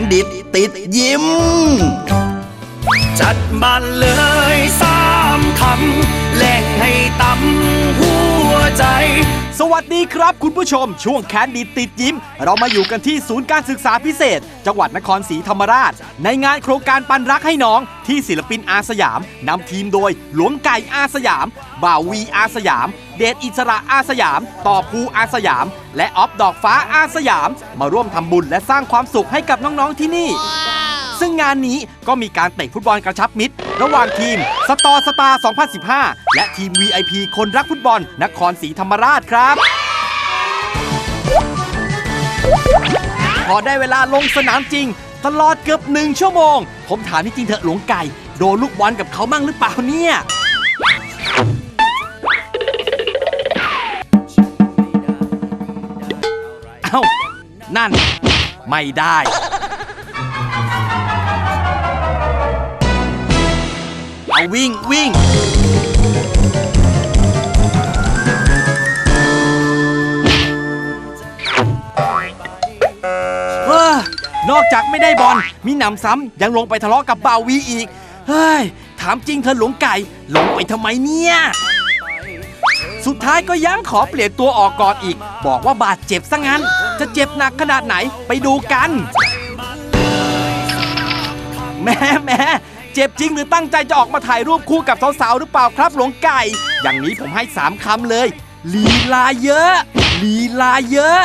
นดิตติดยิ้ม จัดมันเลยสามคำแหล่งให้ตำหัว สวัสดีครับคุณผู้ชม ช่วงแคนดีติดยิ้ม เรามาอยู่กันที่ศูนย์การศึกษาพิเศษ จังหวัดนครศรีธรรมราช ในงานโครงการปันรักให้น้อง ที่ศิลปินอาสยามนำทีมโดย หลวงไก่อาสยาม บ่าววีอาสยาม เดชอิสระอาสยาม ต่อภูอาสยาม และออฟดอกฟ้าอาสยาม มาร่วมทำบุญและสร้างความสุขให้กับน้องๆที่นี่ ซึ่งงานนี้ก็มีการเตะฟุตบอลกระชับมิตร ระหว่างทีมสตอสตาร์2015 และทีม VIP คนรักฟุตบอลนครศรีธรรมราชครับ พอได้เวลาลงสนามจริง ตลอดเกือบหนึ่งชั่วโมง ผมถามจริงๆเถอะหลวงไก่ โดนลูกบอลกับเขามั่งหรือเปล่าเนี่ยเอ้านั่น ไม่ได้ เอาวิ่งวิ่ง เออนอกจากไม่ได้บอลมีหนำซ้ำยังลงไปทะเลาะกับบาวีอีก เฮ้ย ถามจริงเธอหลงไก่ลงไปทำไมเนี่ย สุดท้ายก็ย้ำขอเปลี่ยนตัวออกก่อนอีก บอกว่าบาดเจ็บซะงั้น จะเจ็บหนักขนาดไหนไปดูกันแหม่แหม่ เจ็บจริงหรือตั้งใจจะออกมาถ่ายรูปคู่กับสาวๆหรือเปล่าครับหลวงไก่ อย่างนี้ผมให้สามคำเลย ลีลาเยอะ ลีลาเยอะ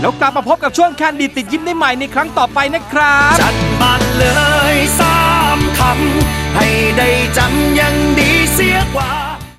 แล้วกลับมาพบกับช่วงแคนดิดติดยิ้มได้ใหม่ในครั้งต่อไปนะครับ จัดมาเลยสามคำให้ได้จำยังดีเสียกว่า